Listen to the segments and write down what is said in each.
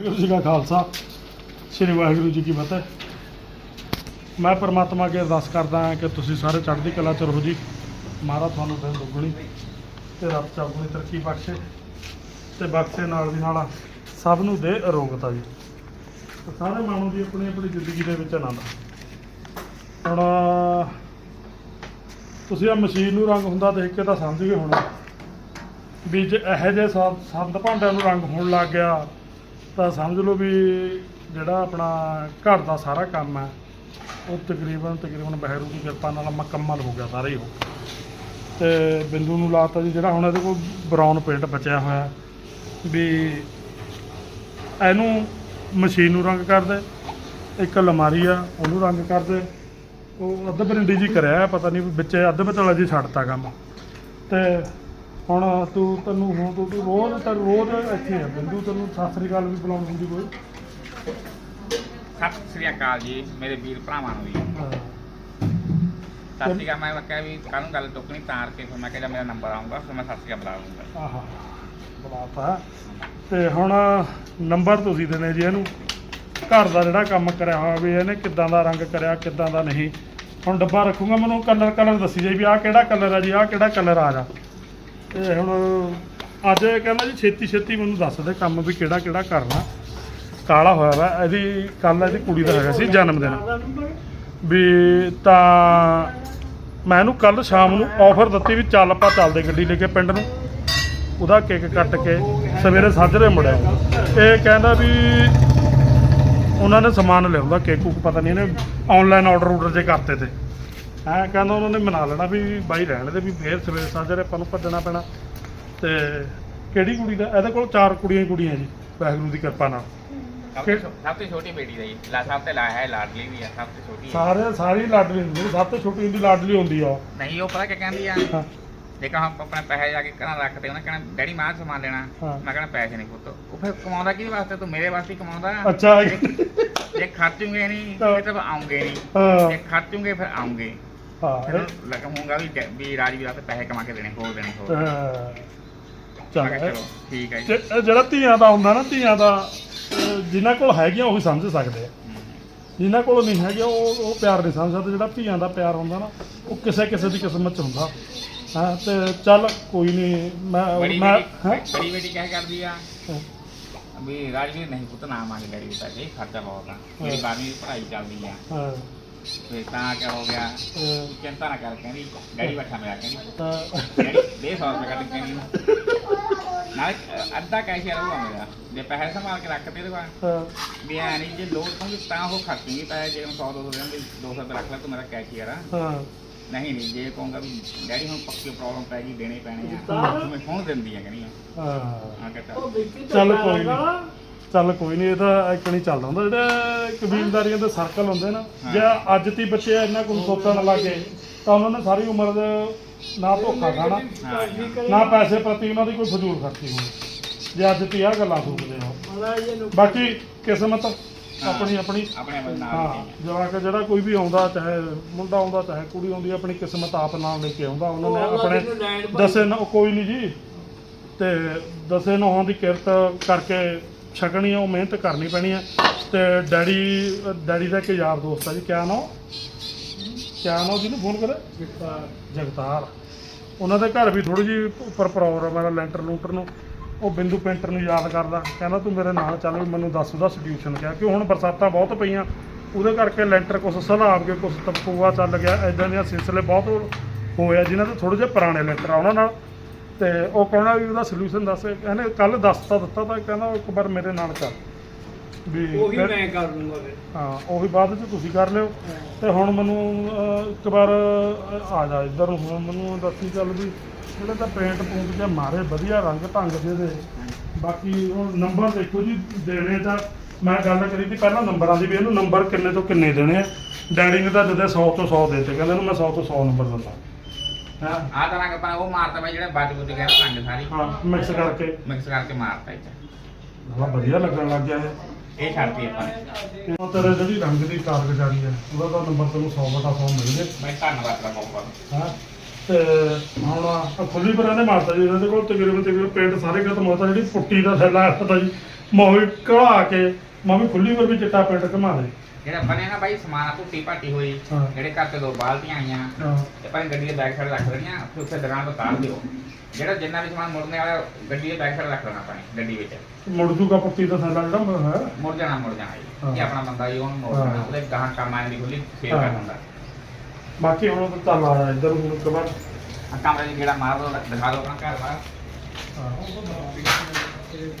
ਵਾਹਿਗੁਰੂ ਜੀ ਕਾ ਖਾਲਸਾ, ਸ੍ਰੀ ਵਾਹਿਗੁਰੂ ਜੀ ਕੀ ਫਤਿਹ। ਮੈਂ ਪਰਮਾਤਮਾ ਅੱਗੇ ਅਰਦਾਸ ਕਰਦਾ ਹਾਂ ਕਿ ਤੁਸੀਂ ਸਾਰੇ ਚੜ੍ਹਦੀ ਕਲਾ ਚ ਰਹੋ ਜੀ। ਮਹਾਰਾਜ ਤੁਹਾਨੂੰ ਦਿਨ ਦੁੱਗਣੀ ਤੇ ਰੱਬ ਚੌਗੁਣੀ ਤਰੱਕੀ ਬਖਸ਼ੇ ਤੇ ਬਖਸ਼ੇ ਨਾਲ ਦੀ ਨਾਲ ਸਭ ਨੂੰ ਦੇ ਅਰੋਗਤਾ ਜੀ। ਸਾਰੇ ਮਾਣੋ ਜੀ ਆਪਣੀ ਆਪਣੀ ਜ਼ਿੰਦਗੀ ਦੇ ਵਿੱਚ ਆਨੰਦ। ਹੁਣ, ਤੁਸੀਂ ਆ ਮਸ਼ੀਨ ਨੂੰ ਰੰਗ ਹੁੰਦਾ ਦੇਖ ਕੇ ਤਾਂ ਸਮਝ ਗਏ ਹੋਣਾ। ਵੀ ਜੇ ਇਹੋ ਜਿਹੇ ਸੰ- ਸੰਦ ਭਾਂਡਿਆਂ ਨੂੰ ਰੰਗ ਹੋਣ ਲੱਗ ਗਿਆ ਤਾਂ ਸਮਝ ਲਓ ਵੀ ਜਿਹੜਾ ਆਪਣਾ ਘਰ ਦਾ ਸਾਰਾ ਕੰਮ ਹੈ, ਉਹ ਤਕਰੀਬਨ ਤਕਰੀਬਨ ਬਹਿਰੂ ਦੀ ਕਿਰਪਾ ਨਾਲ ਮੁਕੰਮਲ ਹੋ ਗਿਆ ਸਾਰਾ ਹੀ ਉਹ। ਤੇ ਬਿੰਦੂ ਨੂੰ ਲਾਤਾ ਜੀ, ਜਿਹੜਾ ਹੁਣ ਇਹਦੇ ਕੋਲ ਬਰਾਊਨ ਪੇਂਟ ਬਚਿਆ ਹੋਇਆ ਵੀ ਇਹਨੂੰ ਮਸ਼ੀਨ ਨੂੰ ਰੰਗ ਕਰ ਦੇ ਇੱਕ ਅਲਮਾਰੀ ਆ, ਉਹਨੂੰ ਰੰਗ ਕਰ ਦੇ ਉਹ ਅੱਧ ਬਰਿੰਡੀ ਜੀ ਕਰਿਆ ਪਤਾ ਨਹੀਂ ਵੀ ਵਿੱਚ ਅੱਧ ਵਿਚਾਲਾ ਜੀ ਛੱਡਤਾ ਕੰਮ। ਤੇ ਹੁਣ ਤੂੰ ਤੈਨੂੰ ਹੁਣ ਤੂੰ ਤੂੰ ਰੋਜ਼ ਤਾਂ ਰੋਜ਼ ਇੱਥੇ ਆ ਬਿੰਦੂ ਤੈਨੂੰ ਸਤਿ ਸ੍ਰੀ ਅਕਾਲ ਵੀ ਬੁਲਾਉਣ ਹੁੰਦੀ ਕੋਈ। ਸਤਿ ਸ੍ਰੀ ਅਕਾਲ ਜੀ ਮੇਰੇ ਵੀਰ ਭਰਾਵਾਂ ਨੂੰ ਜੀ। ਸਤਿ ਸ੍ਰੀ ਅਕਾਲ ਮੈਂ ਕਿਹਾ ਵੀ ਕੱਲ ਨੂੰ ਗੱਲ ਟੁੱਕਣੀ ਤਾਰ ਕੇ ਫਿਰ ਮੈਂ ਕਿਹਾ ਜਦ ਮੇਰਾ ਨੰਬਰ ਆਊਗਾ ਫਿਰ ਮੈਂ ਸਤਿ ਸ੍ਰੀ ਅਕਾਲ ਬੁਲਾ ਲੂੰਗਾ ਆਹਾ ਬੁਲਾਤਾ। ਤੇ ਹੁਣ ਨੰਬਰ ਤੁਸੀਂ ਦੇਣੇ ਜੀ ਇਹਨੂੰ। ਘਰ ਦਾ ਜਿਹੜਾ ਕੰਮ ਕਰਿਆ ਹੋਇਆ ਵੀ ਇਹਨੇ ਕਿੱਦਾਂ ਦਾ ਰੰਗ ਕਰਿਆ ਕਿੱਦਾਂ ਦਾ ਨਹੀਂ। ਹੁਣ ਡੱਬਾ ਰੱਖੂਗਾ ਮੈਨੂੰ ਕਲਰ ਕਲਰ ਦੱਸੀ ਜਾਈ ਵੀ ਆਹ ਕਿਹੜਾ ਕਲਰ ਆ ਜੀ ਆਹ ਕਿਹੜਾ ਕਲਰ ਆ ਜਾ। ਤੇ ਹੁਣ ਅੱਜ ਇਹ ਕਹਿੰਦਾ ਜੀ ਛੇਤੀ ਛੇਤੀ ਮੈਨੂੰ ਦੱਸ ਦੇ ਕੰਮ ਵੀ ਕਿਹੜਾ ਕਿਹੜਾ ਕਰਨਾ। ਕਾਲਾ ਹੋਇਆ ਵਾ, ਇਹਦੀ ਕੱਲ ਇਹਦੀ ਕੁੜੀ ਦਾ ਹੈਗਾ ਸੀ ਜਨਮ ਦਿਨ। ਵੀ ਤਾਂ ਮੈਂ ਇਹਨੂੰ ਕੱਲ ਸ਼ਾਮ ਨੂੰ ਆਫਰ ਦਿੱਤੀ ਵੀ ਚੱਲ ਆਪਾਂ ਚੱਲਦੇ ਗੱਡੀ ਲੈ ਕੇ ਪਿੰਡ ਨੂੰ। ਉਹਦਾ ਕੇਕ ਕੱਟ ਕੇ ਸਵੇਰੇ ਸਾਜਰੇ ਮੁੜਿਆ। ਇਹ ਕਹਿੰਦਾ ਵੀ ਉਹਨਾਂ ਨੇ ਸਮਾਨ ਲਿਆਉਂਦਾ, ਕੇਕ ਕੁਕ ਪਤਾ ਨਹੀਂ ਇਹਨੇ ਆਨਲਾਈਨ ਆਰਡਰ ਆਰਡਰ ਜੇ ਕਰਤੇ ਤੇ। ਐ ਕਹਿੰਦਾ ਉਹਨਾਂ ਨੇ ਮਨਾ ਲੈਣਾ ਵੀ ਬਾਈ ਰਹਿਣ ਦੇ ਵੀ ਫੇਰ ਸਵੇਰੇ ਸਾਜਰੇ ਆਪਾਂ ਨੂੰ ਭੱਜਣਾ ਪੈਣਾ। ਤੇ ਕਿਹੜੀ ਕੁੜੀ ਦਾ? ਇਹਦੇ ਕੋਲ ਚਾਰ ਕੁੜੀਆਂ ਹੀ ਕੁੜੀਆਂ ਜੀ ਵਾਹਿਗੁਰੂ ਦੀ ਕਿਰਪਾ ਨਾਲ। ਸਭ ਤੋਂ ਛੋ- ਸਭ ਤੋਂ ਛੋਟੀ ਬੇਟੀ ਦਾ ਜੀ। ਲਾ ਸਭ ਤੇ ਲਾਇਆ ਹੈ ਲਾਡਲੀ ਵੀ ਆ ਸਭ ਤੋਂ ਛੋਟੀ ਹੈ ਸਾਰੇ ਸਾਰੀ ਲਾਡਲੀ ਹੁੰਦੀ ਸਭ ਤੋਂ ਛੋਟੀ ਹੁੰਦੀ ਲਾਡਲੀ ਹੁੰਦੀ ਆ ਨਹੀਂ ਉਹ ਪਤਾ ਕੀ ਕਹਿੰਦੀ ਆ? ਹਾਂ। ਜੇ ਕਹਾਂ ਆਪਣੇ ਪੈਸੇ ਜਾ ਕੇ ਘਰਾਂ ਰੱਖਦੇ ਉਹਨੇ ਕਹਿਣਾ ਡੈਡੀ ਮਾਂ ਸਮਾਨ ਲੈਣਾ। ਹਾਂ। ਮੈਂ ਕਹਿਣਾ ਪੈਸੇ ਨਹੀਂ ਪੁੱਤ। ਉਹ ਫਿਰ ਕਮਾਉਂਦਾ ਕਿਹਦੇ ਵਾਸਤੇ? ਤੂੰ ਮੇਰੇ ਵਾਸਤੇ ਹੀ ਕਮਾਉਂਦਾ। ਅੱਛਾ। ਜੇ ਖਰਚੂਗੇ ਨਹੀਂ। ਫਿਰ ਤਾਂ ਆਉਂਗੇ ਨਹੀਂ। ਹਾਂ। ਜੇ ਖਰਚੂਗੇ ਫਿਰ ਆਉਂਗੇ। ਹਾਂ ਇਹ- ਲਗਾਉਂਗਾ ਵੀ ਵੀ ਰਾਜਵੀਰ ਵਾਸਤੇ ਪੈਸੇ ਕਮਾ ਕੇ ਦੇਣੇ ਹੋਰ ਦੇਣੇ ਹੋਰ ਹਾਂ। ਮੈਂ ਕਿਹਾ ਚਲੋ ਠੀਕ ਹੈ ਜੀ ਤੇ ਇਹ ਜਿਹੜਾ ਧੀਆਂ ਦਾ ਹੁੰਦਾ ਨਾ ਧੀਆਂ ਦਾ ਅਹ ਜਿਨ੍ਹਾਂ ਕੋਲ ਹੈਗੀਆਂ ਉਹੀ ਸਮਝ ਸਕਦੇ ਆ। ਜਿਨ੍ਹਾਂ ਕੋਲ ਨਹੀਂ ਹੈਗੇ ਉਹ ਉਹ ਪਿਆਰ ਨਹੀਂ ਸਮਝ ਸਕਦੇ ਜਿਹੜਾ ਧੀਆਂ ਦਾ ਪਿਆਰ ਹੁੰਦਾ ਨਾ ਉਹ ਕਿਸੇ ਕਿਸੇ ਦੀ ਕਿਸਮਤ ਚ ਹੁੰਦਾ ਹਾਂ ਤੇ ਚੱਲ ਕੋਈ ਨਹੀਂ ਮੈਂ ਬੜੀ ਮੈਂ ਬੇਟੀ ਹੈਂ? ਬੜੀ ਬੇਟੀ ਕਹਿ ਕਰਦੀ ਆ ਹਾਂ। ਵੀ ਰਾਜਵੀਰ ਨਹੀਂ ਪੁੱਤ ਨਾ ਮੰਗ ਡੈਡੀ ਪੈਸੇ ਖਰਚਾ ਬਹੁਤ ਆ ਮੇਰੀ ਹਾਂ। ਬਾਰਵੀਂ ਦੀ ਪੜ੍ਹਾਈ ਚੱਲਦੀ ਆ ਹਾਂ ਫਿਰ ਤਾਂ ਕਿਆ ਹੋ ਗਿਆ? ਚਿੰਤਾ ਨਾ ਕਰ ਕਹਿੰਦੀ ਡੈਡੀ ਬੈਠਾ ਮੇਰਾ ਕਹਿੰਦੀ ਤਾਂ ਡੈਡੀ ਦੇ 100 ਰੁਪਏ ਕੱਢ ਕੇ ਕਹਿੰਦੀ ਨਾਲ ਅੱਧਾ ਕੈਸ਼ ਰਹੂਗਾ ਮੇਰਾ। ਜੇ ਪੈਸੇ ਸੰਭਾਲ ਕੇ ਰੱਖਤੇ ਤੇ ਹਾਂ, ਵੀ ਐ ਨਹੀਂ ਜੇ ਲੋੜ ਪਊਗੀ ਤਾਂ ਉਹ ਖਰਚੂਗੀ ਪੈਸੇ ਜੇ 100 200 ਦੇਣ ਦੀ 200 ਰੁਪਏ ਰੱਖ ਲੈ ਤੂੰ ਮੇਰਾ ਕੈਸ਼ੀਅਰ ਆ ਹਾਂ। ਨਹੀਂ ਨਹੀਂ ਜੇ ਕਹੂੰਗਾ ਵੀ ਡੈਡੀ ਹੁਣ ਪੱਕੀ ਪ੍ਰੋਬਲਮ ਪੈ ਗਈ ਦੇਣੇ ਪੈਣੇ ਆ। ਮੈਂ ਹੁਣ ਦਿੰਦੀ ਆ ਕਹਿੰਦੀ ਆ। ਹਾਂ। ਆ ਕੇ ਚੱਲ। ਚੱਲ ਕੋਈ ਨਹੀਂ ਚੱਲ ਕੋਈ ਨਹੀਂ ਇਹ ਤਾਂ ਇੱਕ ਨਹੀਂ ਚੱਲਦਾ ਹੁੰਦਾ। ਜਿਹੜੇ ਕਬੀਲਦਾਰੀਆਂ ਦੇ ਸਰਕਲ ਹੁੰਦੇ ਨਾ। ਜੇ ਅੱਜ ਤੀ ਬੱਚੇ ਇੰਨਾ ਕੁਝ ਸੋਚਣ ਲੱਗੇ ਤਾਂ ਉਹਨਾਂ ਨੇ ਸਾਰੀ ਉਮਰ ਦੇ ਨਾ ਧੋਖਾ ਖਾਣਾ ਨਾ ਪੈਸੇ ਪ੍ਰਤੀ ਉਹਨਾਂ ਦੀ ਕੋਈ ਫਜ਼ੂਲ ਖਰਚੀ ਹੋਣੀ ਜੇ ਅੱਜ ਤੀ ਆ ਗੱਲਾਂ ਸੋਚਦੇ ਹੋ। ਬਾਕੀ ਕਿਸਮਤ ਆਪਣੀ ਆਪਣੀ। ਆਪਣੇ ਆਪਣੇ ਨਾਲ ਹਾਂ ਹੀ ਜਵਾਕ ਜਿਹੜਾ ਕੋਈ ਵੀ ਆਉਂਦਾ ਚਾਹੇ ਮੁੰਡਾ ਆਉਂਦਾ ਚਾਹੇ ਕੁੜੀ ਆਉਂਦੀ ਆਪਣੀ ਕਿਸਮਤ ਆਪ ਨਾਲ ਲੈ ਕੇ ਆਉਂਦਾ। ਉਹਨਾਂ ਨੇ ਆਪਣੇ ਦਸੇ ਨਾ ਕੋਈ ਨਹੀਂ ਜੀ। ਤੇ ਦਸੇ ਨੌਹਾਂ ਦੀ ਕਿਰਤ ਕਰਕੇ ਛਕਣੀ ਆ ਉਹ ਮਿਹਨਤ ਕਰਨੀ ਪੈਣੀ ਆ। ਤੇ ਡੈਡੀ ਡੈਡੀ ਦਾ ਇੱਕ ਯਾਰ ਦੋਸਤ ਆ ਜੀ ਕਿਆ ਨਾਮ? ਕਿਆ ਨਾਮ ਜਿਹਨੂੰ ਫੋਨ ਕਰੇ ਜਗਤਾਰ। ਉਹਨਾਂ ਦੇ ਘਰ ਵੀ ਥੋੜੀ ਜੀ ਉੱਪਰ ਪ੍ਰੋਗਰਾਮ ਹੈ ਲੈਂਟਰ ਲੂੰਟਰ ਨੂੰ। ਉਹ ਬਿੰਦੂ ਪੇਂਟਰ ਨੂੰ ਯਾਦ ਕਰਦਾ। ਕਹਿੰਦਾ ਤੂੰ ਮੇਰੇ ਨਾਲ ਚੱਲ ਵੀ ਮੈਨੂੰ ਦੱਸ ਉਹਦਾ ਸੋਲੂਸ਼ਨ ਕਿਆ? ਕਿ ਹੁਣ ਬਰਸਾਤਾਂ ਬਹੁਤ ਪਈਆਂ। ਉਹਦੇ ਕਰਕੇ ਲੈਂਟਰ ਕੁਛ ਸਲਾਬ ਕੇ ਕੁਛ ਤਪਕੂਆ ਚੱਲ ਗਿਆ। ਐਦਾਂ ਦੀਆਂ ਸਿਲਸਿਲੇ ਬਹੁਤ ਹੋਇਆ ਜਿਨ੍ਹਾਂ ਦੇ ਥੋੜੇ ਜਿਹੇ ਪੁਰਾਣੇ ਲੈਂਟਰ ਆ ਉਹਨਾਂ ਨਾਲ। ਤੇ ਉਹ ਕਹਿੰਦਾ ਵੀ ਉਹਦਾ ਸੋਲੂਸ਼ਨ ਦੱਸ ਇਹਨੇ ਕੱਲ ਦੱਸਤਾ ਦਿੱਤਾ ਤਾਂ ਕਹਿੰਦਾ ਇੱਕ ਵਾਰ ਮੇਰੇ ਨਾਲ ਚੱਲ ਵੀ ਉਹੀ ਫਿਰ- ਮੈਂ ਕਰ ਲੂੰਗਾ ਫਿਰ। ਹਾਂ ਉਹੀ ਬਾਅਦ ਵਿੱਚ ਤੁਸੀਂ ਕਰ ਲਿਓ। ਤੇ ਹੁਣ ਮੈਨੂੰ ਅਹ, ਇੱਕ ਵਾਰ ਅਹ, ਆ ਜਾ ਇੱਧਰ ਨੂੰ ਹੁਣ ਮੈਨੂੰ ਦੱਸੀ ਚੱਲ ਵੀ ਜਿਹੜੇ ਤਾਂ ਪੇਂਟ ਪੂੰਟ ਜਾਂ ਮਾਰੇ ਵਧੀਆ ਰੰਗ ਢੰਗ ਦੇ ਦੇ। ਬਾਕੀ ਹੁਣ ਨੰਬਰ ਦੇਖੋ ਜੀ ਦੇਣੇ ਤਾਂ ਮੈਂ ਗੱਲ ਕਰੀ ਸੀ ਪਹਿਲਾਂ ਨੰਬਰਾਂ ਦੀ ਵੀ ਇਹਨੂੰ ਨੰਬਰ ਕਿੰਨੇ ਤੋਂ ਕਿੰਨੇ ਦੇਣੇ ਆ। ਡੈਡੀ ਨੇ ਤਾਂ ਦਿੱਤੇ 100 ਤੋਂ 100 ਦਿੱਤੇ ਕਹਿੰਦੇ ਇਹਨੂੰ ਮੈਂ 100 ਤੋਂ 100 ਨੰਬਰ ਦਿੰਦਾ। ਹਾਂ। ਆ ਤਾਂ ਰੰਗ ਪਾ ਉਹ ਮਾਰਤਾ ਬਈ ਜਿਹੜਾ ਬੱਜ ਬੁੱਝ ਗਿਆ ਨਾ ਰੰਗ ਸਾਰੀ। ਹਾਂ ਮਿਕਸ ਕਰਕੇ। ਮਿਕਸ ਕਰਕੇ ਮਾਰਤਾ ਇੱਥੇ। ਬੜਾ ਵਧੀਆ ਲੱਗਣ ਲੱਗ ਗਿਆ ਇਹ। ਇਹ ਛੱਡਤੀ ਆਪਾਂ ਨੇ। ਉਹ ਤੇਰੇ ਜਿਹੜੀ ਰੰਗ ਦੀ ਕਾਰਗੁਜ਼ਾਰੀ ਹੈ ਉਹਦਾ ਤਾਂ ਨੰਬਰ ਤੈਨੂੰ 100 ਬਟਾ 100 ਮਿਲ ਜੇ ਮੈਂ ਧੰਨਵਾਦ ਤੇਰਾ ਬਹੁਤ ਬਹੁਤ। ਹਾਂ ਤੇ ਹੁਣ ਆਹ ਖੁੱਲੀ ਪਰ ਇਹਨੇ ਮਾਰਤਾ ਜੀ ਇਹਨਾਂ ਦੇ ਕੋਲ ਤਕਰੀਬਨ ਤਕਰੀਬਨ ਪੇਂਟ ਸਾਰੇ ਖਤਮ ਹੋਤਾ ਜਿਹੜੀ ਪੁੱਟੀ ਦਾ ਥੈਲਾ ਆਇਆ ਤਾਂ ਜੀ ਮੋਹੀ ਕਢਾ ਕੇ ਮੰਮੀ ਖੁੱਲੀ ਪਰ ਵੀ ਚਿੱਟਾ ਪੈਂਟ ਘਮਾ ਦੇ। ਜਿਹੜਾ ਬਣੇ ਨਾ ਬਾਈ ਸਮਾਨ ਟੁੱਟੀ ਭਾਟੀ ਹੋਈ ਹਾਂ। ਜਿਹੜੇ ਘਰ ਤੇ ਦੋ ਬਾਲਟੀਆਂ ਆਈਆਂ ਹਾਂ। ਤੇ ਭਾਵੇਂ ਗੱਡੀ ਦੇ ਬੈਕ ਸਾਈਡ ਰੱਖ ਦੇਣੀਆਂ ਫਿਰ ਉੱਥੇ ਦੁਕਾਨ ਤੋਂ ਤਾਰ ਦਿਓ। ਜਿਹੜਾ ਜਿੰਨਾ ਵੀ ਸਮਾਨ ਮੁੜਨੇ ਵਾਲਾ ਗੱਡੀ ਦੇ ਬੈਕ ਸਾਈਡ ਰੱਖ ਲੈਣਾ ਪਾਣੀ ਗੱਡੀ ਵਿੱਚ। ਮੁੜ ਜੂਗਾ ਪੁੱਤੀ ਦਾ ਸਾਡਾ ਜਿਹੜਾ ਮ- ਹੈ। ਮੁੜ ਜਾਣਾ ਮੁੜ ਜਾਣਾ ਹਾਂ। ਜੀ ਇਹ ਆਪਣਾ ਬੰਦਾ ਜੀ ਉਹਨੂੰ ਮੋੜ ਹਾਂ। ਉਹਦੇ ਗਾਹਾਂ ਕੰਮ ਆਣ ਦੀ ਖੁੱਲੀ ਫੇਰ ਹਾਂ। ਕਰ ਹੁੰਦਾ ਬਾਕੀ ਹੁਣ ਤਾਂ ਚੱਲ ਆ ਜਾ ਇੱਧਰ ਹੁਣ ਇੱਕ ਵਾਰ। ਆ ਕਮਰੇ 'ਚ ਜਿਹੜਾ ਮਾਰ ਦੋ ਦਿਖਾ ਦਿਓ ਆਪਣਾ ਘਰ ਬਾਹਰ ਹਾਂ,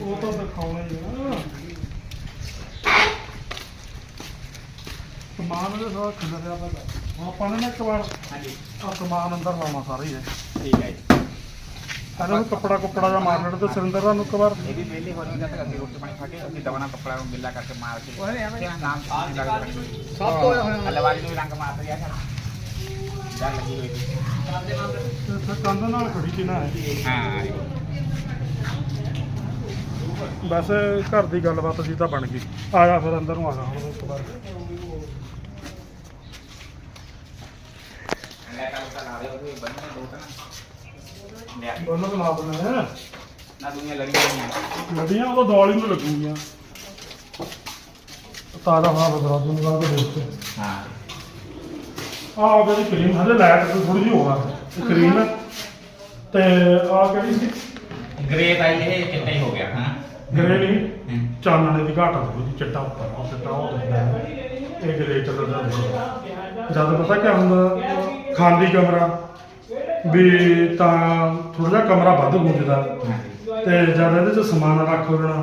ਉਹ ਤਾਂ ਦਿਖਾਉਣਾ ਹੀ ਆ। ਸਮਾਨ ਦੇ ਸਾਰਾ ਖਿਲਰਿਆ ਪਿਆ ਹੁਣ ਆਪਾਂ ਨੇ ਨਾ ਇੱਕ ਵਾਰ ਹਾਂਜੀ। ਆ ਸਮਾਨ ਅੰਦਰ ਲਾਉਣਾ ਸਾਰਾ ਹੀ ਠੀਕ ਹੈ ਜੀ। ਇਹਨਾਂ ਨੂੰ ਕੱਪੜਾ ਕੁੱਪੜਾ ਜਾਂ ਮਾਰ ਲੈਣ ਤੇ ਸਿਲੰਡਰਾਂ ਨੂੰ ਇੱਕ ਵਾਰ। ਇਹ ਵੀ ਵਿਹਲੇ ਹੋ ਜਾਂਦੇ ਤੇ ਅਸੀਂ ਰੋਟੀ ਪਾਣੀ ਖਾ ਕੇ ਅਸੀਂ ਦਵਾਨਾ ਕੱਪੜਾ ਨੂੰ ਗਿੱਲਾ ਕਰਕੇ ਮਾਰ ਕੇ ਤੇ ਨਾਮ ਸਭ ਤੋਂ ਹੋਇਆ ਹਲਵਾਈ ਨੂੰ ਰੰਗ ਮਾਰ ਦਿਆ ਕਰ ਜਾਂ ਲੱਗੀ ਹੋਈ ਸੀ। ਕੰਧ ਨਾਲ ਖੜੀ ਸੀ ਨਾ। ਹਾਂ। ਵੈਸੇ ਘਰ ਦੀ ਗੱਲਬਾਤ ਜੀ ਤਾਂ ਬਣ ਗਈ। ਆ ਜਾ ਫਿਰ ਅੰਦਰ ਨੂੰ ਆ ਜਾ ਹੁਣ ਇੱਕ ਵਾਰ ਲੈ ਕਰ ਤਾਂ ਬੰਨੇ ਦੋ ਤਾਂ ਦੋਨੋਂ ਨਾ। ਦੁਨੀਆ ਲੜੀ ਦੌਲੀ ਨੂੰ ਲੱਗੂਗੀਆਂ ਹਾਂ। ਆਹ ਕਰੀਮ ਹਲੇ ਲਾਈਟ ਥੋੜੀ ਜਿਹੀ ਹੋਣਾ ਕਰੀਮ ਤੇ ਆ ਕਿਹੜੀ ਸੀ? ਗ੍ਰੇ ਦਾ ਇਹ ਕਿੰਨਾ ਹੀ ਹੋ ਗਿਆ ਹਾਂ ਗਰੇ ਨਹੀਂ ਹੂੰ। ਚਾਨਣੇ ਦੀ ਘਾਟ ਆ ਥੋੜੀ ਚਿੱਟਾ ਉੱਪਰ ਉਹ ਚਿੱਟਾ ਉਹ ਦਿਖਦਾ ਹੈ। ਇਹ ਗਰੇ ਚੱਲਦਾ ਜਦ ਪਤਾ ਕੀ ਹੁੰਦਾ? ਖਾਲੀ ਕਮਰਾ। ਵੀ ਤਾਂ ਥੋੜਾ ਜਿਹਾ ਕਮਰਾ ਵੱਧ ਗੂੰਜਦਾ ਤੇ ਜਦ ਇਹਦੇ ਚ ਸਮਾਨ ਰੱਖ ਲੈਣਾ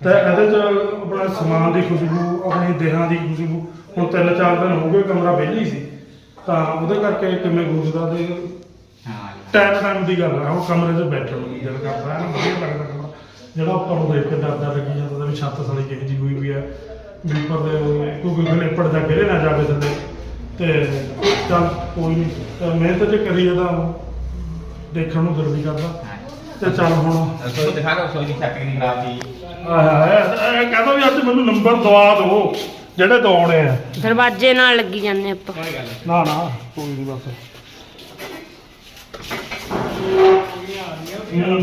ਤੇ ਇਹਦੇ ਚ ਆਪਣੇ ਸਮਾਨ ਦੀ ਖੁਸ਼ਬੂ ਆਪਣੀ ਦੇਹਾਂ ਦੀ ਖੁਸ਼ਬੂ। ਹੁਣ ਤਿੰਨ ਚਾਰ ਦਿਨ ਹੋ ਗਏ ਕਮਰਾ ਵਿਹਲੀ ਸੀ। ਤਾਂ ਉਹਦੇ ਕਰਕੇ ਕਿਵੇਂ ਗੂੰਜਦਾ ਤੇ ਹਾਂ। ਟਾਈਮ ਟਾਈਮ ਦੀ ਗੱਲ ਹੈ ਉਹ ਕਮਰੇ 'ਚ ਬੈਠਣ ਨੂੰ ਦਿਲ ਕਰਦਾ ਹੈ ਨਾ ਵਧੀਆ ਲੱਗਦਾ। ਜਿਹੜਾ ਉੱਪਰ ਨੂੰ ਦੇਖ ਕੇ ਡਰ ਡਰ ਲੱਗੀ ਜਾਂਦਾ ਵੀ ਛੱਤ ਸਾਲੀ ਕਿਹੋ ਜਿਹੀ ਹੋਈ ਵੀ ਹੈ ਵੀ ਉੱਪਰ ਦੇ ਕੋਈ ਗਲੇਪੜ ਜਾ ਗਿਰੇ ਨਾ ਜਾਵੇ ਥੱਲੇ। ਤੇ ਚੱਲ ਕੋਈ ਨਹੀਂ ਤੇ ਮਿਹਨਤ ਜੇ ਕਰੀ ਤਾਂ ਦੇਖਣ ਨੂੰ ਦਿਲ ਵੀ ਕਰਦਾ। ਤੇ ਚੱਲ ਹੁਣ ਦਿਖਾ ਦੀ ਇਹ ਕਹਿੰਦਾ ਵੀ ਅੱਜ ਮੈਨੂੰ ਨੰਬਰ ਦਵਾ ਦਿਓ ਜਿਹੜੇ ਦਵਾਉਣੇ ਆ। ਦਰਵਾਜ਼ੇ ਨਾਲ ਲੱਗੀ ਜਾਂਦੇ ਆਪਾਂ। ਕੋਈ ਗੱਲ ਨਹੀਂ ਨਾ ਨਾ ਕੋਈ ਨਹੀਂ ਬਸ। ਹੂੰ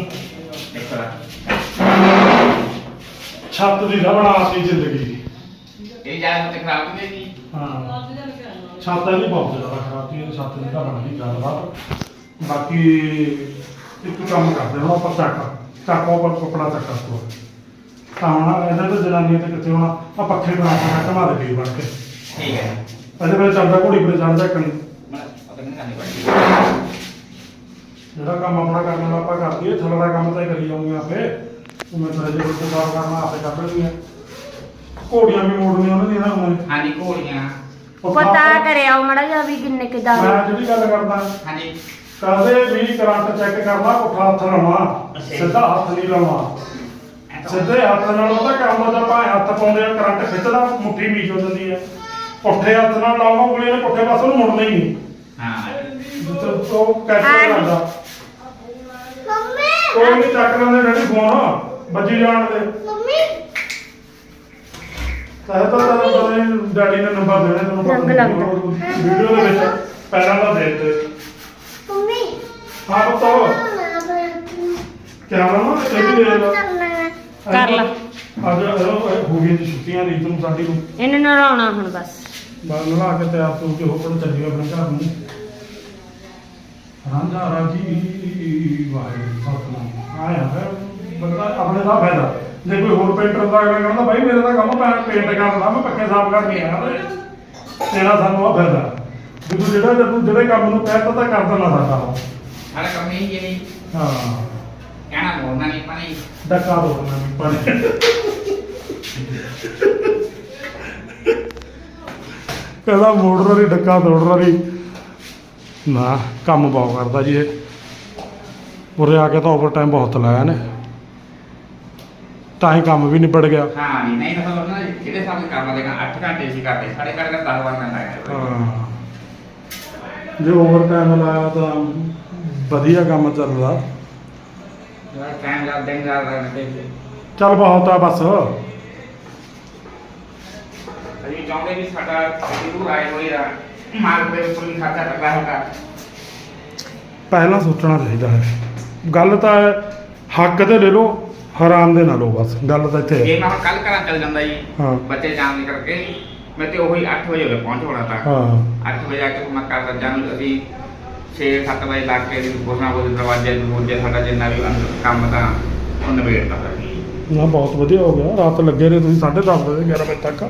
ਛੱਤ ਦੀ ਰਬਣਾ ਆਪਣੀ ਜ਼ਿੰਦਗੀ ਦੀ। ਇਹ ਜ਼ਿਆਦਾ ਤੇ ਖਰਾਬ ਨਹੀਂ ਜੀ ਹਾਂ। ਛੱਤ ਇਹਦੀ ਬਹੁਤ ਜ਼ਿਆਦਾ ਖਰਾਬ ਸੀ ਇਹ ਛੱਤ ਦੀ ਤਾਂ ਬਣ ਗਈ ਗੱਲਬਾਤ। ਬਾਕੀ ਇੱਕ ਕੰਮ ਕਰਦੇ ਹੁਣ ਆਪਾਂ ਚੱਕ ਚੱਕ ਉਹ ਕੱਪੜਾ ਚੱਕ ਤੋਂ। ਤਾਂ ਹੁਣ ਇਹਨਾਂ ਦੇ ਜਨਾਨੀਆਂ ਤੇ ਕਿੱਥੇ ਹੋਣਾ? ਆ ਪੱਖੇ ਬਣਾ ਕੇ ਘਮਾ ਦੇ ਵੀਰ ਬਣ ਕੇ। ਠੀਕ ਹੈ। ਇਹਦੇ ਵਿੱਚ ਚੱਲਦਾ ਘੋੜੀ ਪਰ ਚੜਦਾ ਕਣੀ। ਮੈਂ ਪਤਾ ਨਹੀਂ ਕਰਨੀ ਪੜੀ ਜਿਹੜਾ ਕੰਮ ਆਪਣਾ ਕਰਨ ਆਪਾਂ ਕਰ ਦਈਏ ਥੱਲੇ ਦਾ ਕੰਮ ਤਾਂ ਹੀ ਕਰੀ ਜਾਊਂਗੇ ਆਪੇ। ਉਹ ਮੈਂ ਤਾਂ ਜੇ ਕੋਈ ਕੰਮ ਕਰਨਾ ਆਪੇ ਲੈਣੀ ਹੈ ਘੋੜੀਆਂ ਵੀ ਮੋੜਨੀਆਂ ਉਹਨਾਂ ਦੀਆਂ ਨਾ ਹੁਣ ਹਾਂਜੀ ਘੋੜੀਆਂ। ਉਹ ਪਤਾ ਕਰਿਆ ਉਹ ਮੜਾ ਜਾ ਵੀ ਕਿੰਨੇ ਕਿਦਾਂ ਮੈਂ ਜਿਹੜੀ ਗੱਲ ਕਰਦਾ। ਹਾਂਜੀ। ਕਦੇ ਵੀ ਕਰੰਟ ਚੈੱਕ ਕਰਨਾ ਪੁੱਠਾ ਹੱਥ ਲਾਉਣਾ ਅੱਛਾ। ਸਿੱਧਾ ਹੱਥ ਨਹੀਂ ਲਾਉਣਾ। ਸਿੱਧੇ ਹੱਥ ਨਾਲ ਉਹਦਾ ਕੰਮ ਹੁੰਦਾ ਆਪਾਂ ਹੱਥ ਪਾਉਂਦੇ ਆ ਕਰੰਟ ਖਿੱਚਦਾ ਮੁੱਠੀ ਮੀਚ ਹੋ ਜਾਂਦੀ ਹੈ ਪੁੱਠੇ ਹੱਥ ਨਾਲ ਲਾਉਣਾ ਉਂਗਲੀ ਨੇ ਪੁੱਠੇ ਪਾਸੇ ਨੂੰ ਮੁੜਨਾ ਹੀ ਨਹੀਂ। ਹਾਂ। ਜਿੱਥੇ ਉਹ ਕੈਸੇ ਹਾਂਜੀ। ਲੱਗਦਾ ਕੋਈ ਨਹੀਂ ਚੱਕ ਲੈਂਦੇ ਡੈਡੀ ਫੋਨ। ਵੱਜੀ ਜਾਣ ਦੇ ਤਾਂ ਤਾਂ ਤਾਂ ਡੈਡੀ ਨੇ ਨੰਬਰ ਦੇਣਾ ਤੈਨੂੰ ਪਤਾ ਰੰਗ ਲੱਗਦਾ। ਵੀਡੀਓ ਦੇ ਵਿੱਚ ਪਹਿਲਾਂ ਦਾ ਦੇ ਦਿੱਤੇ ਹਾਂ ਬਤਾਓ ਕਿਆ ਨਾਮ ਇਹ ਵੀ ਦੇ ਲਾ ਕਰ ਲਾ। ਅੱਜ ਇਹ ਹੋ ਗਈ ਜੀ ਛੁੱਟੀਆਂ ਰੀਤ ਨੂੰ ਸਾਡੀ ਨੂੰ। ਇਹਨੇ ਨਲਾਉਣਾ ਹੁਣ ਬਸ। ਬਾਹਰ ਨਲਾ ਕੇ ਤਿਆਰ ਤੋਂ ਕੇ ਹੋਪਣ ਚੱਲੀ ਆਪਣੇ ਘਰ ਨੂੰ। ਰਾਂਝਾ ਰਾਜੀ ਵਾਹਿਗੁਰੂ ਸਤਨਾਮ। ਆਇਆ ਹੈ। ਬੰਦਾ ਆਪਣੇ ਦਾ ਫਾਇਦਾ। ਜੇ ਕੋਈ ਹੋਰ ਪੇਂਟਰ ਦਾ ਅਗਲਾ ਕਹਿੰਦਾ ਬਾਈ ਮੇਰੇ ਦਾ ਕੰਮ ਮੈਂ ਪੇਂਟ ਕਰਦਾ ਮੈਂ ਪੱਕੇ ਸਾਫ਼ ਕਰਨੀ ਆ ਤੇਰਾ ਸਾਨੂੰ ਆ ਫਾਇਦਾ। ਜੇ ਤੂੰ ਜਿਹੜਾ ਜੇ ਤੂੰ ਜਿਹੜੇ ਕੰਮ ਨੂੰ ਕਹਿ ਤਾ ਤਾਂ ਕਰ ਦੇਣਾ ਸਾਡਾ ਉਹ। ਸਾਡਾ ਕੰਮ ਨਹੀਂ ਇਹ ਨਹੀਂ ਹਾਂ। ਕਹਿਣਾ ਮੋੜਨਾ ਨਹੀਂ ਪਾਣੀ ਡੱਕਾ ਦੋ ਨਾ ਵੀ ਪਾਣੀ ਕਹਿੰਦਾ ਮੋੜਰ ਵਾਲੀ ਡੱਕਾ ਤੋੜ ਵਾਲੀ ਨਾ ਕੰਮ ਬਹੁਤ ਕਰਦਾ ਜੀ ਇਹ। ਉਰੇ ਆ ਕੇ ਤਾਂ ਓਵਰ ਟਾਈਮ ਬਹੁਤ ਲਾਇਆ ਨੇ। ਤਾਂ ਹੀ ਕੰਮ ਵੀ ਨਿਬੜ ਗਿਆ। ਹਾਂ ਜੀ ਨਹੀਂ ਤਾਂ ਨਾ ਜਿਹੜੇ ਸਾਹਮਣੇ ਕੰਮ ਦੇਗਾ 8 ਘੰਟੇ ਸੀ ਕਰਦੇ ਸਾਡੇ ਘਰ ਦਾ 10 ਵਾਰ ਮੈਂ ਲਾਇਆ ਹਾਂ। ਜੇ ਓਵਰ ਟਾਈਮ ਲਾਇਆ ਤਾਂ ਵਧੀਆ ਕੰਮ ਚੱਲਦਾ। ਜਿਹੜਾ ਟਾਈਮ ਦਾ ਦਿਨ ਦਾ ਰਹਿੰਦੇ ਚੱਲ ਬਹੁਤ ਆ ਬਸ। ਅਸੀਂ ਚਾਹੁੰਦੇ ਵੀ ਸਾਡਾ ਜ਼ਰੂਰ ਆਏ ਹੁੰਦਾ ਪਹਿਲਾਂ ਸੋਚਣਾ ਚਾਹੀਦਾ ਹੈ। ਗੱਲ ਤਾਂ ਹੱਕ ਤੇ ਲੈ ਲਓ। ਹਰਾਮ ਦੇ ਨਾ ਲੋ ਬਸ ਗੱਲ ਤਾਂ ਇੱਥੇ ਜੇ ਹੈ ਮੈਂ ਹੁਣ ਕੱਲ ਘਰਾਂ ਚਲ ਜਾਂਦਾ ਜੀ ਹਾਂ। ਬੱਚੇ ਜਾਣ ਦੇ ਕਰਕੇ ਮੈਂ ਤੇ ਉਹੀ 8 ਵਜੇ ਉਰੇ ਪਹੁੰਚ ਹੋਣਾ ਤਾਂ। ਹਾਂ। 8 ਵਜੇ ਆ ਕੇ ਮੈਂ ਘਰ ਦਾ ਜਾਣ ਅਸੀਂ 6-7 ਵਜੇ ਲੱਗ ਕੇ ਵੀ ਬੋਲਣਾ ਬੋਲ ਦਰਵਾਜ਼ੇ ਦਰਵਾਜ਼ੇ ਸਾਡਾ ਜਿੰਨਾ ਵੀ ਅੰਦਰ ਕੰਮ ਤਾਂ ਉਹ ਨਿਬੇੜਦਾ ਫਿਰ। ਨਾ ਬਹੁਤ ਵਧੀਆ ਹੋ ਗਿਆ ਰਾਤ ਲੱਗੇ ਰਹੇ ਤੁਸੀਂ 10:30 ਵਜੇ 11 ਵਜੇ ਤੱਕ।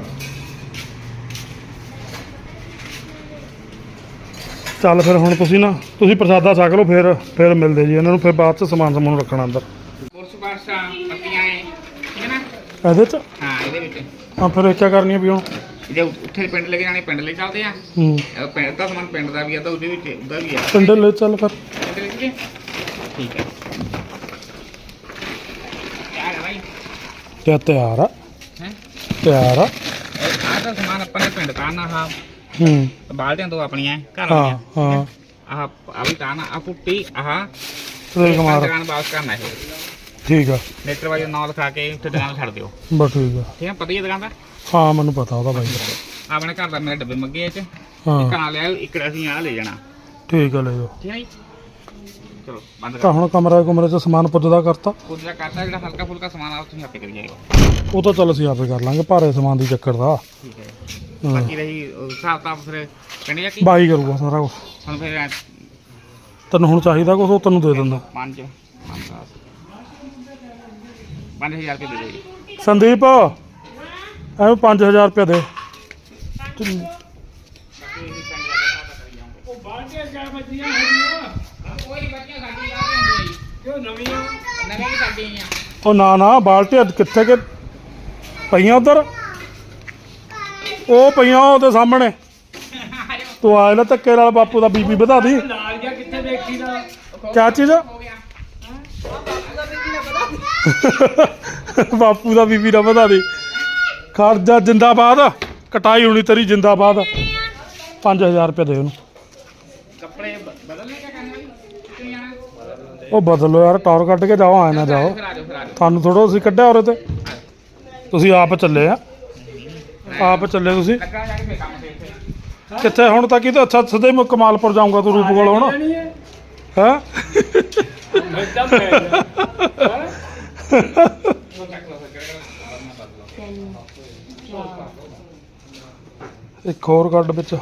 ਚੱਲ ਫਿਰ ਹੁਣ ਤੁਸੀਂ ਨਾ ਤੁਸੀਂ ਪ੍ਰਸਾਦਾ ਛਕ ਲਓ ਫਿਰ ਫਿਰ ਮਿਲਦੇ ਜੀ ਇਹਨਾਂ ਨੂੰ ਫਿਰ ਬਾਅਦ ਚ ਸਮਾਨ ਸਮੂਨ ਰੱਖਣਾ ਅੰਦਰ। ਕੋਰਸ ਬਾਰਸਾ ਪੱਤੀਆਂ ਹੈ ਠੀਕ ਹੈ ਨਾ? ਇਹਦੇ ਚ? ਹਾਂ ਇਹਦੇ ਵਿੱਚ। ਹਾਂ ਫਿਰ ਇਹ ਕੀ ਕਰਨੀ ਆ ਵੀ ਹੁਣ? ਜੇ ਉੱਥੇ ਪਿੰਡ ਲੈ ਕੇ ਜਾਣੇ ਪਿੰਡ ਲੈ ਚੱਲਦੇ ਆ। ਹੂੰ। ਇਹ ਪਿੰਡ ਦਾ ਸਮਾਨ ਪਿੰਡ ਦਾ ਵੀ ਆ ਤਾਂ ਉਹਦੇ ਵਿੱਚ ਉਹਦਾ ਵੀ ਆ। ਪਿੰਡ ਲੈ ਚੱਲ ਫਿਰ। ਪਿੰਡ ਲੈ ਕੇ ਠੀਕ ਹੈ। ਯਾਰ ਹੈ ਭਾਈ ਤੇ ਤਿਆਰ ਆ। ਹੈ? ਤਿਆਰ ਆ। ਆਹ ਤਾਂ ਸਮਾਨ ਆਪਾਂ ਨੇ ਪਿੰਡ ਦਾ ਨਾ ਆਹ ਹੂੰ। ਬਾਲਟੀਆਂ ਦੋ ਆਪਣੀਆਂ ਘਰ ਹਾਂ ਵਾਲੀਆਂ। ਹਾਂ ਆਹ ਆ ਵੀ ਤਾਂ ਨਾ ਆ ਪੁੱਟੀ ਆਹ ਤੇ ਕਮਾਰ ਦੁਕਾਨ ਬਾਸ ਕਰਨਾ ਇਹ। ਠੀਕ ਆ। ਲੀਟਰ ਵਾਜਾ ਨਾਲ ਲਿਖਾ ਕੇ ਉੱਥੇ ਦੁਕਾਨ ਛੱਡ ਦਿਓ। ਬਸ ਠੀਕ ਆ। ਠੀਕ ਹੈ ਪਤਾ ਹੀ ਹੈ ਦੁਕਾਨ ਦਾ? ਹਾਂ ਮੈਨੂੰ ਪਤਾ ਉਹਦਾ ਬਾਈ। ਆਪਣੇ ਘਰ ਦਾ ਮੇਰੇ ਡੱਬੇ ਮੰਗੇ ਇਹ ਚ। ਹਾਂ। ਕਣਾ ਲਿਆ ਇੱਕ ਅਸੀਂ ਆ ਲੈ ਜਾਣਾ। ਠੀਕ ਆ ਲੈ ਜਾਓ। ਠੀਕ ਹੈ ਜੀ? ਚਲੋ ਬੰਦ ਤਾਂ ਕਰ ਹੁਣ ਕਮਰੇ ਕੁਮਰੇ ਚ ਸਮਾਨ ਪੁੱਜਦਾ ਕਰਤਾ। ਦਾ ਕਰਦਾ ਜਿਹੜਾ ਹਲਕਾ ਫੁਲਕਾ ਸਮਾਨ ਆ ਉਹ ਤੁਸੀਂ ਆਪੇ ਕਰੀ ਜਾਇਓ। ਉਹ ਤਾਂ ਚੱਲ ਅਸੀਂ ਆਪੇ ਕਰ ਲਾਂਗੇ ਭਾਰੇ ਸਮਾਨ ਦੀ ਚੱਕਰ ਦਾ। ਠੀਕ ਹੈ ਹਾਂ। ਬਾਕੀ ਰਹੀ ਉਹ ਹਿਸਾਬ ਤਾਂ ਫਿਰ ਪਿੰਡ ਜਾ ਕੀ? ਬਾਈ ਕਰੂਗਾ ਸਾਰਾ ਕੁਝ ਹੁਣ ਫਿਰ ਐਂ ਤੈਨੂੰ ਹੁਣ ਚਾਹੀਦਾ ਕੁਝ ਉਹ ਤੈਨੂੰ ਦੇ ਦਿੰਦਾ। ਪੰਜ ਪੰਜ ਦਸ। ਪੰਜ ਹਜ਼ਾਰ ਰੁਪਏ ਦੇ ਜੀ। ਸੰਦੀਪ ਐਵੇਂ 5000 ਰੁਪਏ ਦੇ। ਉਹ ਬਾਲਟੀਆਂ ਕਿਆ ਬੱਚੀਆਂ ਹੈਗੀਆਂ ਕੋਈ ਬੱਚੀਆਂ ਸਾਡੀ ਆ ਕੇ ਹੁੰਦੀ ਕਿਉਂ ਨਵੀਆਂ? ਨਵੀਆਂ ਵੀ ਸਾਡੀਆਂ ਉਹ ਨਾ ਨਾ ਬਾਲਟੀ ਅੱਜ ਕਿੱਥੇ ਕਿ ਪਈਆਂ ਉਧਰ? ਉਹ ਪਈਆਂ ਉਹਦੇ ਸਾਹਮਣੇ। ਤੂੰ ਆਏ ਨਾ ਧੱਕੇ ਨਾਲ ਬਾਪੂ ਦਾ ਬੀਬੀ ਵਧਾ ਦੀ। ਨਾਲ ਗਿਆ ਕਿੱਥੇ ਦੇਖੀ ਦਾ ਕਿਆ ਚੀਜ਼? ਬਾਪੂ ਦਾ ਬੀਬੀ ਦਾ ਵਧਾ ਦੀ। ਖਰਜਾ ਜਿੰਦਾਬਾਦ ਕਟਾਈ ਹੋਣੀ ਤੇਰੀ ਜਿੰਦਾਬਾਦ 5000 ਰੁਪਏ ਦੇ ਉਹਨੂੰ। ਕੱਪੜੇ ਬਦਲਨੇ ਕਿਆ ਕਰਨਾ ਜੀ। ਕਿੱਥੇ ਜਾਣਾ? ਉਹ ਬਦਲੋ ਯਾਰ ਟੌਰ ਕੱਢ ਕੇ ਜਾਓ ਆਏ ਨਾ ਜਾਓ। ਤੁਹਾਨੂੰ ਥੋੜਾ ਅਸੀਂ ਕੱਢਿਆ ਉਰੇ ਤੇ। ਤੁਸੀਂ ਆਪ ਚੱਲੇ ਆ। ਆਪ ਚੱਲੇ ਤੁਸੀਂ। ਕੇ ਕੰਮ ਕਿੱਥੇ ਹੁਣ ਤੱਕ ਹੀ ਤਾਂ ਅੱਛਾ ਸਿੱਧੇ ਮੈਂ ਕਮਾਲਪੁਰ ਜਾਊਂਗਾ ਤੂੰ ਰੂਪ ਕੋਲ ਹੁਣ। ਹੈ? ਕਿਹੜਾ ਇੱਕ ਹੋਰ ਗੱਡ ਵਿੱਚ।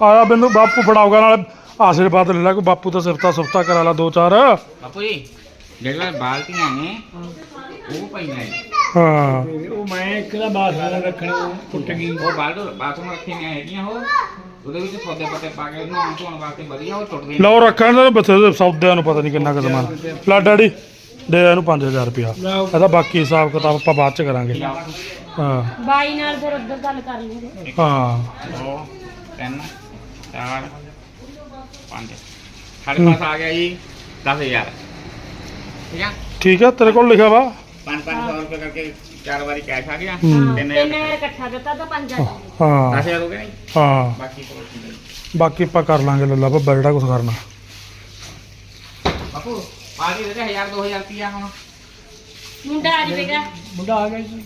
ਆਇਆ ਮੈਨੂੰ ਬਾਪੂ ਫੜਾਊਗਾ ਨਾਲ ਆਸ਼ੀਰਵਾਦ ਲੈ ਲੈ ਕੋਈ ਬਾਪੂ ਤਾਂ ਸਿਫਤਾ ਸੁਫਤਾ ਕਰਾ ਲਾ ਦੋ ਚਾਰ। ਬਾਪੂ ਜੀ ਜਿਹੜੀਆਂ ਬਾਲਟੀਆਂ ਨੇ ਉਹ ਪਈਆਂ ਨੇ। ਹਾਂ। ਉਹ ਮੈਂ ਇੱਕ ਦਾ ਬਾਸਾ ਰੱਖਣੀ ਟੁੱਟ ਗਈ। ਉਹ ਬਾਲਟੋ ਬਾਥਰੂਮ ਰੱਖੀਆਂ ਹੈਗੀਆਂ ਉਹ। ਉਹਦੇ ਵਿੱਚ ਸੌਦੇ ਪੱਤੇ ਪਾ ਕੇ ਨਹਾਉਣ ਧੋਣ ਵਾਸਤੇ ਵਧੀਆ ਉਹ ਟੁੱਟਦੇ ਲਓ ਰੱਖਣ ਦੇ ਬਥੇ ਸੌਦਿਆਂ ਨੂੰ ਪਤਾ ਨਹੀਂ ਕਿੰਨਾ ਕੁ ਸਮਾਨ। ਲੈ ਡੈਡੀ। ਦੇ ਇਹਨੂੰ 5000 ਰੁਪਿਆ ਇਹਦਾ ਬਾਕੀ ਹਿਸਾਬ ਕਿਤਾਬ ਆਪਾਂ ਬਾਅਦ ਚ ਕਰਾਂਗੇ। ਹਾਂ। ਬਾਈ ਨਾਲ ਫਿਰ ਉੱਧਰ ਗੱਲ ਕਰ ਲੂੰਗੇ ਹਾਂ। ਦੋ ਤਿੰਨ ਚਾਰ ਪੰਜ। ਸਾਡੇ ਪਾਸ ਆ ਗਿਆ ਜੀ 10000 ਠੀਕ ਆ? ਠੀਕ ਹੈ ਤੇਰੇ ਕੋਲ ਲਿਖਿਆ ਵਾ? 5-500 ਰੁਪਏ ਕਰਕੇ ਚਾਰ ਵਾਰੀ ਕੈਸ਼ ਆ ਗਿਆ। ਹੂੰ। 3000 ਤਿੰਨ ਹਜ਼ਾਰ ਇਕੱਠਾ ਦਿੱਤਾ ਤਾਂ ਪੰਜ ਹਜ਼ਾਰ। ਹਾਂ। 10000 ਹੋ ਗਿਆ ਜੀ? ਹਾਂ। ਬਾਕੀ ਆਪਾਂ ਕਰ ਲਾਂਗੇ ਲੱਲਾ ਬੱਬਾ ਜਿਹੜਾ ਕੁਝ ਕਰਨਾ। ਬਾਪੂ। ਬਾਕੀ ਦੇ 1000 2000 ਰੁਪਿਆ ਹੁਣ। ਮੁੰਡਾ ਆ ਜਾਵੇਗਾ। ਮੁੰਡਾ ਆ ਗਿਆ ਜੀ।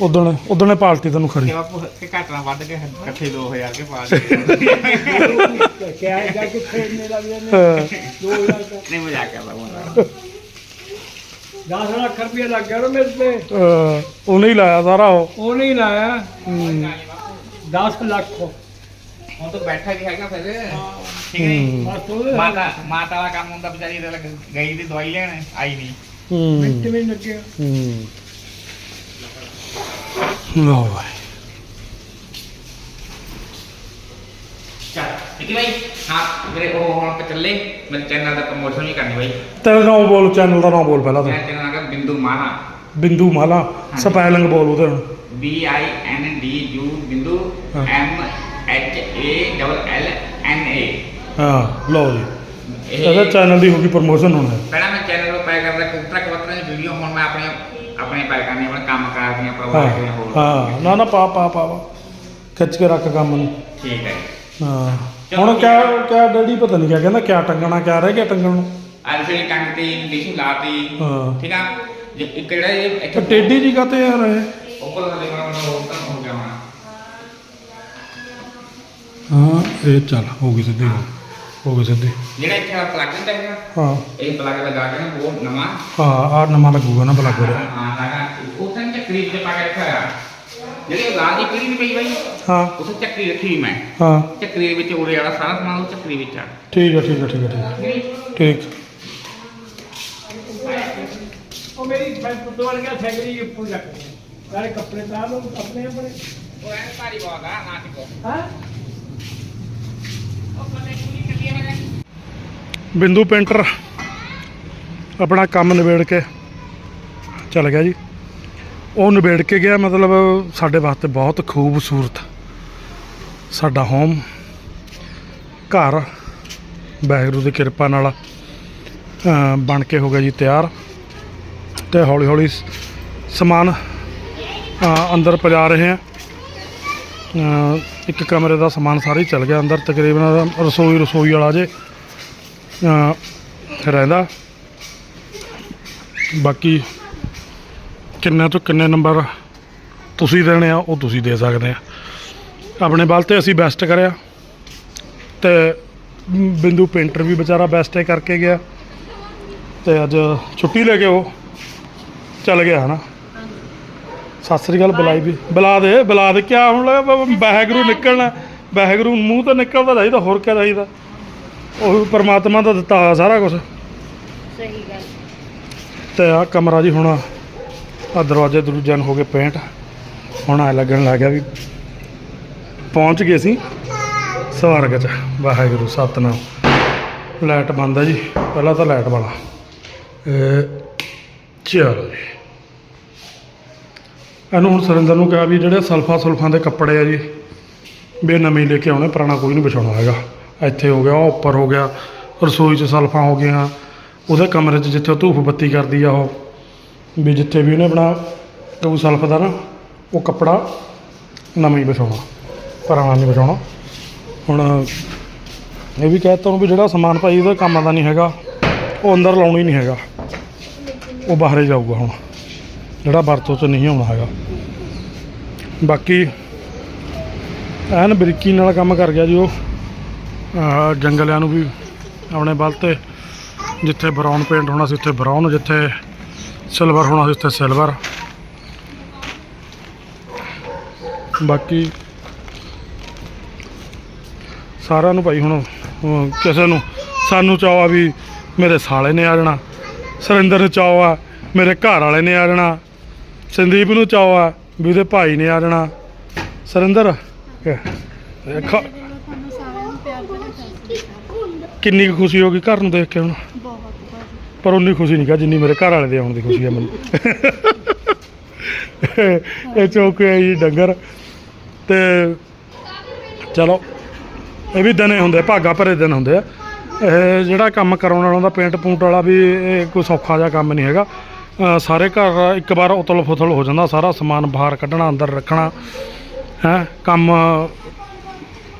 ਉਦਣ ਉਦਣੇ ਪਾਰਟੀ ਤੈਨੂੰ ਖਰੀ। ਕਿ ਬਾਪੂ ਕਿ ਘੱਟ ਨਾ ਵੱਧ ਕੇ ਇਕੱਠੇ 2000 ਕੇ ਪਾ ਦੇ। ਕਿਆ ਜਾ ਕਿੱਥੇ ਮੇਰਾ ਵੀ ਇਹਨੇ ਹਾਂ। 2000 ਦਾ ਨਹੀਂ ਮਜ਼ਾਕ ਕਰਦਾ ਹਾਂ 10 ਲੱਖ ਰੁਪਏ ਲੱਗ ਗਿਆ ਨਾ ਮੇਰੇ ਤੇ। ਅਹ ਉਹਨੇ ਹੀ ਲਾਇਆ ਸਾਰਾ ਉਹ। ਉਹ ਨਹੀਂ ਲਾਇਆ। ਹੂੰ। 10 ਲੱਖ। ਹੁਣ ਤਾਂ ਬੈਠਾ ਵੀ ਹੈਗਾ ਫਿਰ। ਠੀਕ ਹੈ। ਜੀ ਬਸ। ਉਹ ਮਾਤਾ ਮਾਤਾ ਵਾਲਾ ਕੰਮ ਹੁੰਦਾ ਵਿਚਾਰੀ ਦੇ ਲੱਗ ਗਈ ਦੀ ਦਵਾਈ ਲੈਣ ਆਈ ਨਹੀਂ। ਮਿੰਟ ਹੂੰ ਵੀ ਲੱਗਿਆ। ਹੂੰ। ਬਾਈ। ਚੱਲ ਠੀਕ ਹੈ ਭਾਈ ਹਾਂ ਮੇਰੇ ਉਹ ਹੁਣ ਆਪਾਂ ਚੱਲੇ। ਮੇਰੇ ਚੈਨਲ ਦਾ ਪ੍ਰਮੋਸ਼ਨ ਵੀ ਕਰਨੀ ਭਾਈ ਤੇਰਾ ਨਾਮ ਬੋਲ ਚੈਨਲ ਦਾ ਨਾਮ ਬੋਲ ਪਹਿਲਾਂ ਤੂੰ। ਚੈਨਲ ਹੈਗਾ ਬਿੰਦੂ ਮਾਨਾ ਬਿੰਦੂ ਮਾਲਾ ਸਪੈਲਿੰਗ ਬੋਲ ਉਹਦੇ B I N D U Bindu ਹਾਂ। H A double L N A ਹਾਂ ਲਓ ਜੀ। ਇਹਦਾ ਚੈਨਲ ਦੀ ਹੋ ਗਈ ਪ੍ਰਮੋਸ਼ਨ ਹੁਣ। ਪਹਿਲਾਂ ਮੈਂ ਚੈਨਲ ਨੂੰ ਪਾਇਆ ਕਰਦਾ ਕੁੱਤਰਾ ਕਵਤਰਾ ਦੀ ਵੀਡੀਓ ਹੁਣ ਮੈਂ ਆਪਣੇ ਆਪਣੇ ਪਾਇਆ ਕਰਨੀ ਆਪਣੇ ਕੰਮ ਕਾਰ ਦੀਆਂ ਹਾਂ ਪਰਿਵਾਰ ਦੀਆਂ ਹੋਰ। ਹਾਂ ਨਾ ਨਾ ਪਾ ਪਾ ਪਾ। ਖਿੱਚ ਕੇ ਰੱਖ ਕੰਮ ਨੂੰ। ਠੀਕ ਹੈ ਹਾਂ। ਹੁਣ ਕਿਆ ਕਿਆ ਡੈਡੀ ਪਤਾ ਨਹੀਂ ਕਿਆ ਕਹਿੰਦਾ ਕਿਆ ਟੰਗਣਾ ਕਿਆ ਰਹਿ ਗਿਆ ਟੰਗਣ ਨੂੰ। ਅੱਜ ਜਿਹੜੀ ਟੰਗ ਤੇ ਇੰਗਲਿਸ਼ ਲਾਤੀ ਹਾਂ। ਠੀਕ ਆ? ਇੱਕ ਜਿਹੜਾ ਇਹ ਤੇ ਟੇਢੀ ਜੀ ਕਾਤੇ ਯਾਰ ਇਹ ਉੱਪਰ ਥੱਲੇ ਵਾਲਾ ਉਹ ਤਾਂ ਹੋ ਇਹ ਚੱਲ ਹੋ ਗਈ ਸਿੱਧੀ ਹੋ ਗਈ। ਹੋ ਗਈ ਸਿੱਧੀ। ਜਿਹੜਾ ਇੱਥੇ ਆ ਪਲੱਗ ਹੁੰਦਾ ਹੈਗਾ ਹਾਂ। ਇਹ ਪਲੱਗ ਲਗਾ ਕੇ ਨਾ ਉਹ ਨਵਾਂ। ਹਾਂ ਆ ਨਵਾਂ ਲੱਗੂਗਾ ਨਾ ਬਲੱਗ ਉਹਦਾ। ਹਾਂ ਲਗਾ ਉਹ ਤਾਂ ਚੱਕਰੀ ਵਿੱਚ ਪਾ ਕੇ ਰੱਖਿਆ ਹੋਇਆ। ਜਿਹੜੀ ਲਾਲ ਦੀ ਪੀੜੀ ਨਹੀਂ ਪਈ ਬਾਈ ਹਾਂ। ਉੱਥੇ ਚੱਕਰੀ ਰੱਖੀ ਮੈਂ। ਹਾਂ। ਚੱਕਰੀ ਦੇ ਵਿੱਚ ਉਰੇ ਵਾਲਾ ਸਾਰਾ ਸਮਾਨ ਉਹ ਚੱਕਰੀ ਵਿੱਚ ਆ। ਠੀਕ ਹੈ ਠੀਕ ਹੈ ਠੀਕ ਹੈ ਠੀਕ ਉਹ ਮੇਰੀ ਮੈਂ ਪੁੱਤ ਵਾਲ ਗਿਆ ਸੈਕਰੀ ਉੱਪਰ ਜਾ ਕੇ। ਸਾਰੇ ਕੱਪੜੇ ਤਾਂ ਲੋ ਆਪਣੇ ਆਪਣੇ। ਉਹ ਐਨ ਭਾਰੀ ਬਹੁਤ ਆ ਨਾ ਟਿਕੋ। ਹਾਂ ਉਹ ਪਤਾ ਕੀ ਚੱਲੀ ਹੈ? ਬਿੰਦੂ ਪੇਂਟਰ ਆਪਣਾ ਕੰਮ ਨਿਬੇੜ ਕੇ ਚੱਲ ਗਿਆ ਜੀ। ਉਹ ਨਿਬੇੜ ਕੇ ਗਿਆ, ਮਤਲਬ ਸਾਡੇ ਵਾਸਤੇ ਬਹੁਤ ਖੂਬਸੂਰਤ ਸਾਡਾ ਹੋਮ ਘਰ, ਵਾਹਿਗੁਰੂ ਦੀ ਕਿਰਪਾ ਨਾਲ ਬਣ ਕੇ ਹੋ ਗਿਆ ਜੀ ਤਿਆਰ। ਤੇ ਹੌਲੀ ਹੌਲੀ ਸਮਾਨ ਅੰਦਰ ਪਜਾ ਰਹੇ ਹਾਂ। ਇੱਕ ਕਮਰੇ ਦਾ ਸਮਾਨ ਸਾਰਾ ਹੀ ਚਲ ਗਿਆ, ਅੰਦਰ ਤਕਰੀਬਨ ਰਸੋਈ ਰਸੋਈ ਵਾਲਾ ਜੇ ਰਹਿੰਦਾ। ਬਾਕੀ ਕਿੰਨੇ ਤੋਂ ਕਿੰਨੇ ਨੰਬਰ ਤੁਸੀਂ ਦੇਣੇ ਆ, ਉਹ ਤੁਸੀਂ ਦੇ ਸਕਦੇ ਆ। ਆਪਣੇ ਬਲ ਤੇ ਅਸੀਂ ਬੈਸਟ ਕਰਿਆ ਤੇ ਬਿੰਦੂ ਪੇਂਟਰ ਵੀ ਵਿਚਾਰਾ ਬੈਸਟ ਹੀ ਕਰਕੇ ਗਿਆ ਤੇ ਅੱਜ ਛੁੱਟੀ ਲੈ ਕੇ ਉਹ ਚੱਲ ਗਿਆ ਹਨਾ। ਸਤਿ ਸ੍ਰੀ ਅਕਾਲ ਬੁਲਾਈ ਵੀ। ਬੁਲਾ ਦੇ ਬੁਲਾ ਦੇ। ਕਿਆ ਹੁਣ ਲੱਗਾ ਵਾਹਿਗੁਰੂ ਨਿਕਲਣਾ। ਵਾਹਿਗੁਰੂ ਮੂੰਹ ਤੋਂ ਨਿਕਲਦਾ ਚਾਹੀਦਾ ਹੋਰ ਕਿਆ ਚਾਹੀਦਾ? ਉਹ ਪਰਮਾਤਮਾ ਦਾ ਦਿੱਤਾ ਹੋਇਆ ਸਾਰਾ ਕੁਝ ਸਹੀ ਗੱਲ। ਤੇ ਆ ਕਮਰਾ ਜੀ ਹੁਣ ਆ ਦਰਵਾਜ਼ੇ ਦਰੂਜੇ ਨੂੰ ਹੋ ਗਏ ਪੇਂਟ ਹੁਣ ਐ ਲੱਗਣ ਲੱਗ ਗਿਆ ਵੀ ਪਹੁੰਚ ਗਏ ਸੀ ਸਵਰਗ ਚ। ਵਾਹਿਗੁਰੂ ਸਤਨਾਮ। ਲਾਈਟ ਬੰਦ ਹੈ ਜੀ। ਪਹਿਲਾਂ ਤਾਂ ਲਾਈਟ ਵਾਲਾ। ਇਹ ਚਲੋ ਜੀ। ਇਹਨੂੰ ਹੁਣ ਸੁਰਿੰਦਰ ਨੂੰ ਕਿਹਾ ਵੀ ਜਿਹੜੇ ਸਲਫਾ ਸੁਲਫਾਂ ਦੇ ਕੱਪੜੇ ਆ ਜੀ, ਵੀ ਇਹ ਨਵੇਂ ਲੈ ਕੇ ਆਉਣੇ, ਪੁਰਾਣਾ ਕੋਈ ਨਹੀਂ ਵਿਛਾਉਣਾ ਹੈਗਾ। ਇੱਥੇ ਹੋ ਗਿਆ, ਉਹ ਉੱਪਰ ਹੋ ਗਿਆ, ਰਸੋਈ 'ਚ ਸਲਫਾਂ ਹੋ ਗਈਆਂ, ਉਹਦੇ ਕਮਰੇ 'ਚ ਜਿੱਥੇ ਉਹ ਧੂਫ ਬੱਤੀ ਕਰਦੀ ਆ ਉਹ, ਵੀ ਜਿੱਥੇ ਵੀ ਉਹਨੇ ਆਪਣਾ ਕੋਈ ਸਲਫ ਦਾ ਨਾ, ਉਹ ਕੱਪੜਾ ਨਵਾਂ ਹੀ ਵਿਛਾਉਣਾ, ਪੁਰਾਣਾ ਨਹੀਂ ਵਿਛਾਉਣਾ। ਹੁਣ ਇਹ ਵੀ ਕਹਿ ਤਾ ਵੀ ਜਿਹੜਾ ਸਮਾਨ ਭਾਈ ਉਹਦਾ ਕੰਮ ਦਾ ਨਹੀਂ ਹੈਗਾ, ਉਹ ਅੰਦਰ ਲਾਉਣਾ ਹੀ ਨਹੀਂ ਹੈਗਾ, ਉਹ ਬਾਹਰ ਹੀ ਜਾਊਗਾ ਹੁਣ। ਜਿਹੜਾ ਵਰਤੋਂ 'ਚ ਨਹੀਂ ਆਉਣਾ ਹੈਗਾ। ਬਾਕੀ ਐਨ ਬਰੀਕੀ ਨਾਲ ਕੰਮ ਕਰ ਗਿਆ ਜੀ ਉਹ। ਜੰਗਲਿਆਂ ਨੂੰ ਵੀ ਆਪਣੇ ਬਲ ਤੇ ਜਿੱਥੇ ਬਰਾਊਨ ਪੇਂਟ ਹੋਣਾ ਸੀ ਉੱਥੇ ਬਰਾਊਨ ਜਿੱਥੇ ਸਿਲਵਰ ਹੋਣਾ ਸੀ ਉੱਥੇ ਸਿਲਵਰ ਬਾਕੀ ਸਾਰਿਆਂ ਨੂੰ ਭਾਈ ਹੁਣ ਕਿਸੇ ਨੂੰ ਸਾਨੂੰ ਚਾਅ ਆ ਵੀ ਮੇਰੇ ਸਾਲੇ ਨੇ ਆ ਜਾਣਾ, ਸੁਰਿੰਦਰ ਨੂੰ ਚਾਅ ਆ ਮੇਰੇ ਘਰ ਵਾਲੇ ਨੇ ਆ ਜਾਣਾ। ਸੰਦੀਪ ਨੂੰ ਚਾਅ ਆ ਵੀ ਉਹਦੇ ਭਾਈ ਨੇ ਆ ਜਾਣਾ। ਸੁਰਿੰਦਰ, ਇਹ ਤੁਹਾਨੂੰ ਸਾਰਿਆਂ ਨੂੰ ਪਿਆਰ ਭਰੀ ਸਤਿ ਸ੍ਰੀ ਕਿੰਨੀ ਕੁ ਖੁਸ਼ੀ ਹੋ ਗਈ ਘਰ ਨੂੰ ਦੇਖ ਕੇ ਹੁਣ। ਬਹੁਤ ਬਹੁਤ ਪਰ ਉਨੀ ਖੁਸ਼ੀ ਨਹੀਂ ਕਾ ਜਿੰਨੀ ਮੇਰੇ ਘਰ ਵਾਲੇ ਦੇ ਆਉਣ ਦੀ ਖੁਸ਼ੀ ਹੈ ਮੈਨੂੰ। ਇਹ ਚੌਕੇ ਹੈ ਜੀ ਡੰਗਰ। ਤੇ ਚਲੋ, ਇਹ ਵੀ ਦਿਨੇ ਹੁੰਦੇ ਭਾਗਾ ਭਰੇ ਦਿਨ ਹੁੰਦੇ ਆ। ਇਹ ਜਿਹੜਾ ਕੰਮ ਕਰਾਉਣ ਵਾਲਾ ਦਾ ਪੇਂਟ ਪੂੰਟ ਵਾਲਾ ਵੀ ਇਹ ਕੋਈ ਸੌਖਾ ਜਿਹਾ ਕੰਮ ਨਹੀਂ ਹੈਗਾ। ਸਾਰੇ ਘਰ ਇੱਕ ਵਾਰ ਉਤਲ ਫੁਤਲ ਹੋ ਜਾਂਦਾ, ਸਾਰਾ ਸਮਾਨ ਬਾਹਰ ਕੱਢਣਾ, ਅੰਦਰ ਰੱਖਣਾ, ਹੈ, ਕੰਮ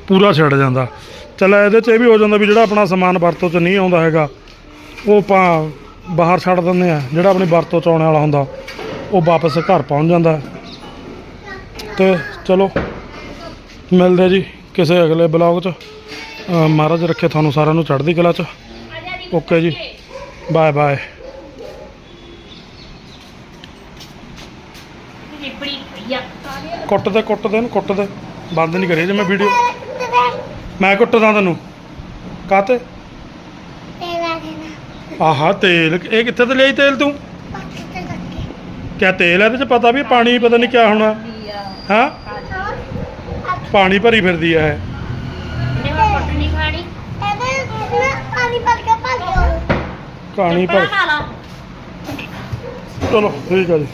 ਪੂਰਾ ਛੱਡ ਜਾਂਦਾ। ਚੱਲ ਇਹਦੇ 'ਚ ਇਹ ਵੀ ਹੋ ਜਾਂਦਾ ਵੀ ਜਿਹੜਾ ਆਪਣਾ ਸਮਾਨ ਵਰਤੋਂ 'ਚ ਨਹੀਂ ਆਉਂਦਾ ਹੈਗਾ, ਉਹ ਆਪਾਂ ਬਾਹਰ ਛੱਡ ਦਿੰਦੇ ਆ ਜਿਹੜਾ ਆਪਣੀ ਵਰਤੋਂ 'ਚ ਆਉਣ ਵਾਲਾ ਹੁੰਦਾ, ਉਹ ਵਾਪਸ ਘਰ ਪਹੁੰਚ ਜਾਂਦਾ। ਤੇ ਚਲੋ, ਮਿਲਦੇ ਜੀ ਕਿਸੇ ਅਗਲੇ ਬਲੌਗ 'ਚ। ਮਹਾਰਾਜ ਰੱਖੇ ਤੁਹਾਨੂੰ ਸਾਰਿਆਂ ਨੂੰ ਚੜ੍ਹਦੀ ਕਲਾ 'ਚ। ਓਕੇ ਜੀ ਬਾਏ ਬਾਏ ਪਈ ਆ ਕੁੱਟ ਦੇ ਕੁੱਟ ਦੇ ਨੂੰ ਕੁੱਟ ਦੇ। ਬੰਦ ਨਹੀਂ ਕਰੀ ਜੇ ਮੈਂ ਵੀਡੀਓ ਮੈਂ ਕੁੱਟਦਾ ਤੈਨੂੰ। ਕਾਤੇ ਆਹਾ ਤੇਲ। ਇਹ ਕਿੱਥੇ ਤੇ ਲਈ ਤੇਲ ਤੂੰ? ਕਿਆ ਤੇਲ ਹੈ ਇਹਦੇ ਚ? ਪਤਾ ਵੀ ਪਾਣੀ ਪਤਾ ਨਹੀਂ ਕਿਆ ਹੋਣਾ। ਹਾਂ? ਪਾਣੀ ਭਰੀ ਫਿਰਦੀ ਇਹਨੇ ਪਰ ਖਾ ਲਾ। ਚਲੋ ਠੀਕ ਆ ਜੀ।